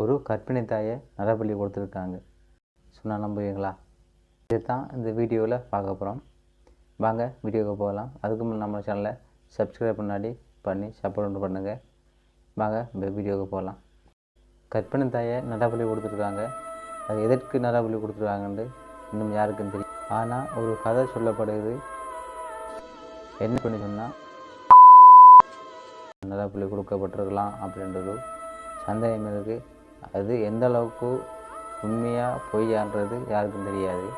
ஒரு கற்பிணி தாயை நரபலி கொடுத்துருக்காங்க. சொன்னால் நம்புவீங்களா? இதுதான் இந்த வீடியோவில் பார்க்க போகிறோம் வாங்க வீடியோவுக்கு போகலாம். அதுக்கு முன்னே நம்ம சேனலை சப்ஸ்கிரைப் பண்ணாடி பண்ணி சப்போர்ட் பண்ணுங்கள் வாங்க இந்த வீடியோவுக்கு போகலாம். கற்பிணி தாயை நரபலி கொடுத்துருக்காங்க. அது எதற்கு நரபலி கொடுத்துருக்காங்கன்னு இன்னும் யாருக்கும் தெரியும் ஆனால் ஒரு கதை சொல்லப்படுது. என்ன பண்ணி சொன்னால் நரபலி கொடுக்கப்பட்டிருக்கலாம் அப்படின்றது சந்தேகம் இருக்குது அது எந்த அளவுக்கு உண்மையாக பொய்யான்றது யாருக்கும் தெரியாது.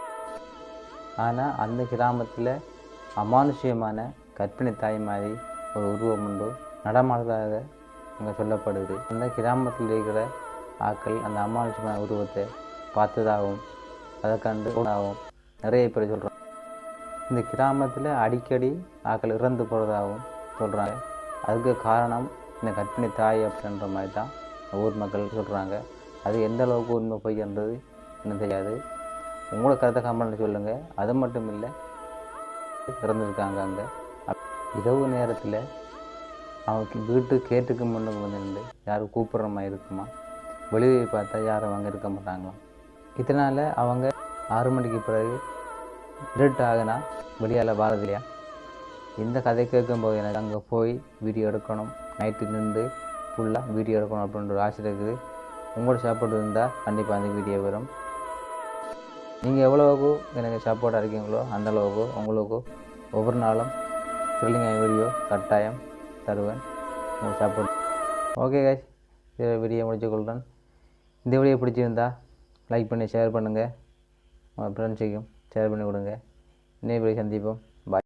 ஆனால் அந்த கிராமத்தில் அமானுஷ்யமான கற்பிணி தாய் மாதிரி ஒரு உருவம் உண்டு. நடமாடுறதாக அங்கே சொல்லப்படுது. அந்த கிராமத்தில் இருக்கிற ஆக்கள் அந்த அமானுஷ்யமான உருவத்தை பார்த்ததாகவும் அதை கண்டு போனதாகவும் நிறைய பேர் சொல்கிறாங்க இந்த கிராமத்தில் அடிக்கடி ஆக்கள் இறந்து போகிறதாகவும் சொல்கிறாங்க அதுக்கு காரணம் இந்த கற்பிணி தாய் அப்படின்ற மாதிரி தான் ஊர் மக்கள் சொல்கிறாங்க அது எந்த அளவுக்கு உண்மை பொய்ன்றது இன்னும் தெரியாது. உங்களோட கருத்தை கமெண்ட்டில் சொல்லுங்கள் அது மட்டும் இல்லை இறந்துருக்காங்க அங்கே. இரவு நேரத்தில் அவங்க வீட்டு கேட்டுக்கு முன்னுக்கு வந்து நின்று யாரும் கூப்பிட்ற மாதிரி இருக்குமா? வெளியே பார்த்தா யாரும் அங்கே இருக்க மாட்டாங்களாம் இதனால் அவங்க ஆறு மணிக்கு பிறகு இருட்டு ஆகுனா வெளியால் வாரது இல்லையா இந்த கதை கேட்கும்போது எனக்கு அங்கே போய் வீடியோ எடுக்கணும். நைட்டு நின்று ஃபுல்லாக வீடியோ இருக்கணும் அப்படின்ற ஒரு ஆசை இருக்குது. உங்களோட சாப்பாடு இருந்தால் கண்டிப்பாக அந்த வீடியோ வரும். நீங்கள் எவ்வளோவுக்கு எனக்கு சாப்பாடாக இருக்கீங்களோ அந்தளவுக்கு உங்களுக்கு ஒவ்வொரு நாளும் த்ரில்லிங்கான வீடியோ கட்டாயம் தருவேன். உங்கள் சாப்பாடு ஓகே கைஸ் இந்த வீடியோ முடிச்சுக்கொள்கிறேன் இந்த வீடியோ பிடிச்சிருந்தா லைக் பண்ணி ஷேர் பண்ணுங்கள் உங்கள் ஃப்ரெண்ட்ஸுக்கும் ஷேர் பண்ணி கொடுங்க. இன்னும் இப்படி சந்திப்போம்.